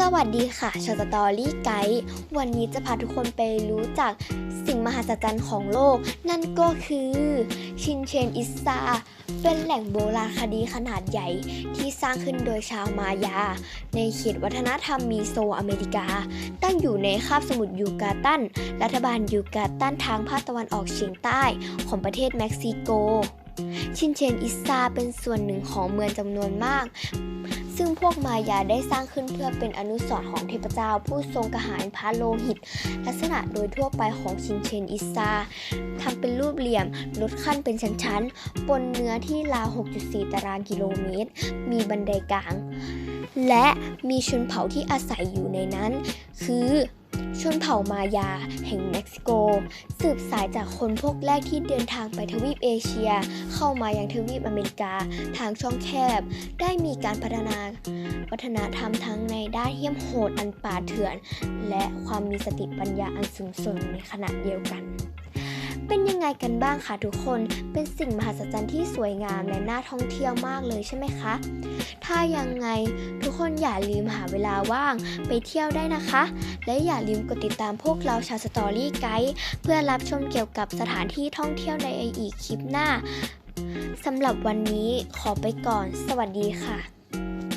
สวัสดีค่ะชาวสตอรี่ไกด์วันนี้จะพาทุกคนไปรู้จักสิ่งมหัศจรรย์ของโลก นั่นก็คือชินเชนอิซา เป็นแหล่งโบราณคดีขนาดใหญ่ที่สร้างขึ้นโดยชาวมายา ในเขตวัฒนธรรมมีโซอเมริกา ตั้งอยู่ในคาบสมุทรยูกาตัน รัฐบาลยูกาตันทางภาคตะวันออกเฉียงใต้ของประเทศเม็กซิโก ชินเชนอิซาเป็นส่วนหนึ่งของเมืองจำนวนมาก ซึ่งพวกมายาได้สร้างขึ้นเพื่อเป็นอนุสรณ์ของเทพเจ้า ผู้ทรงกระหายพระโลหิต ลักษณะโดยทั่วไปของชินเชนอิซาทำเป็นรูปเหลี่ยมลดขั้นเป็นชั้นๆบนเนื้อที่ราว 6.4 ตารางกิโลเมตร มีบันไดกลาง และมีชนเผ่าที่อาศัยอยู่ในนั้น คือ ชนเผ่ามายา แห่งเม็กซิโก สืบสายจากคนพวกแรกที่เดินทางไปทวีปเอเชีย เข้ามายังทวีปอเมริกา ทางช่องแคบ ได้มีการพัฒนาวัฒนธรรมทั้งในด้านเหี้ยมโหดอันป่าเถื่อน และความมีสติปัญญาอันสูงส่งในขณะเดียวกัน เป็นยังไงกันบ้างคะทุกคน เป็นสิ่งมหัศจรรย์ที่สวยงามและน่าท่องเที่ยวมากเลยใช่ไหมคะ ถ้ายังไงทุกคนอย่าลืมหาเวลาว่างไปเที่ยวได้นะคะ และอย่าลืมกดติดตามพวกเราชาวสตอรี่ไกด์เพื่อรับชมเกี่ยวกับสถานที่ท่องเที่ยวในอีกคลิปหน้าสำหรับวันนี้ขอไปก่อน สวัสดีค่ะ